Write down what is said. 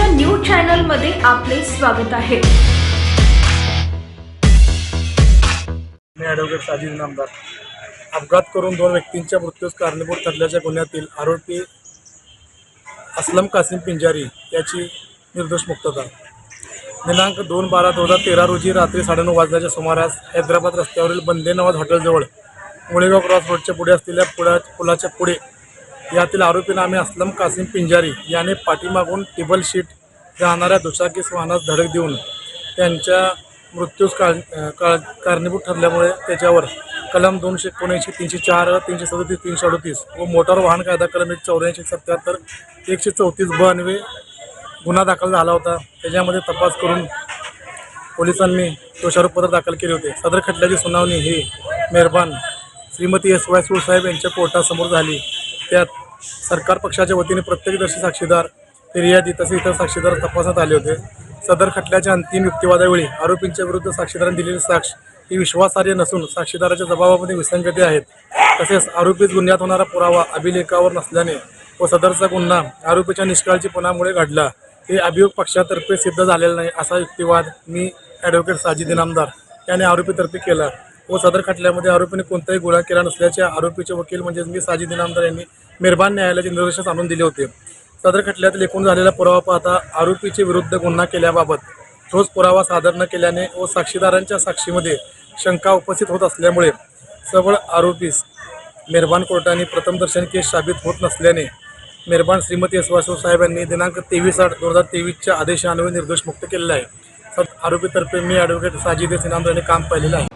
आमच्या न्यूज चॅनलमध्ये आपले स्वागत आहे. मी ॲडव्होकेट साजिद नामदार. अपघात करून दोन व्यक्तींच्या मृत्यूस कारणीभूत ठरल्याच्या गुन्ह्यातील आरोपी असलम कासिम पिंजारी याची निर्दोष मुक्तता. दिनांक दोन बारा दोन हजार तेरा रोजी रात्री साडेनऊ वाजल्याच्या सुमारास हैदराबाद रस्त्यावरील बंदे नवाज हॉटेलजवळ मुळेगाव क्रॉस रोडच्या पुढे असलेल्या पुला पुलाच्या पुढे यातील आरोपी नामे असलम कासिम पिंजारी याने पाठीमागून टेबल शीट राहणाऱ्या दुचाकीस वाहनास धडक देऊन त्यांच्या मृत्यूस काळ काळ कारणीभूत ठरल्यामुळे त्याच्यावर कलम दोनशे एकोणऐंशी तीनशे चार तीनशे सदतीस तीनशे अडतीस व मोटार वाहन कायदा कलम एक चौऱ्याऐंशी सत्याहत्तर एकशे चौतीस ब गुन्हा दाखल झाला होता. त्याच्यामध्ये तपास करून पोलिसांनी दोषारोपत्र दाखल केले होते. सदर खटल्याची सुनावणी ही मेहरबान श्रीमती एस वाय साहेब यांच्या कोर्टासमोर झाली. त्यात सरकार पक्षाच्या वतीने प्रत्यक्षदर्शी साक्षीदार फिर्यादी तसेच इतर साक्षीदार तपासात आले होते. सदर खटल्याच्या अंतिम युक्तिवादावेळी आरोपींच्या विरुद्ध साक्षीदारांनी दिलेली साक्ष ही विश्वासार्ह नसून साक्षीदाराच्या जबाबामध्ये विसंगती आहेत. तसेच आरोपीत गुन्ह्यात होणारा पुरावा अभिलेखावर नसल्याने व सदरचा गुन्हा आरोपीच्या निष्काळजीपणामुळे घडला हे अभियोग पक्षातर्फे सिद्ध झालेला नाही असा युक्तिवाद मी ॲडव्होकेट साजिद इनामदार याने आरोपीतर्फे केला. व सदर खटल्यामध्ये आरोपीने कोणताही गुन्हा केला नसल्याचे आरोपीचे वकील म्हणजेच मी साजिद इनामदार यांनी मेहरबान न्यायालयाचे निर्देश आणून दिले होते. सदर खटल्यातील एकूण झालेला पुरावा पाहता आरोपीचे विरुद्ध गुन्हा केल्याबाबत ठोस पुरावा सादर न केल्याने व साक्षीदारांच्या साक्षीमध्ये शंका उपस्थित होत असल्यामुळे सबळ आरोपीस मेहरबान कोर्टाने प्रथमदर्शन केस साबित होत नसल्याने मेहरबान श्रीमती यशवासव साहेब यांनी दिनांक तेवीस आठ दोन हजार तेवीसच्या आदेशान्वये निर्दोष मुक्त केलेला आहे. आरोपीतर्फे मी ॲडव्होकेट साजिद इनामदार यांनी काम पाहिलेलं आहे.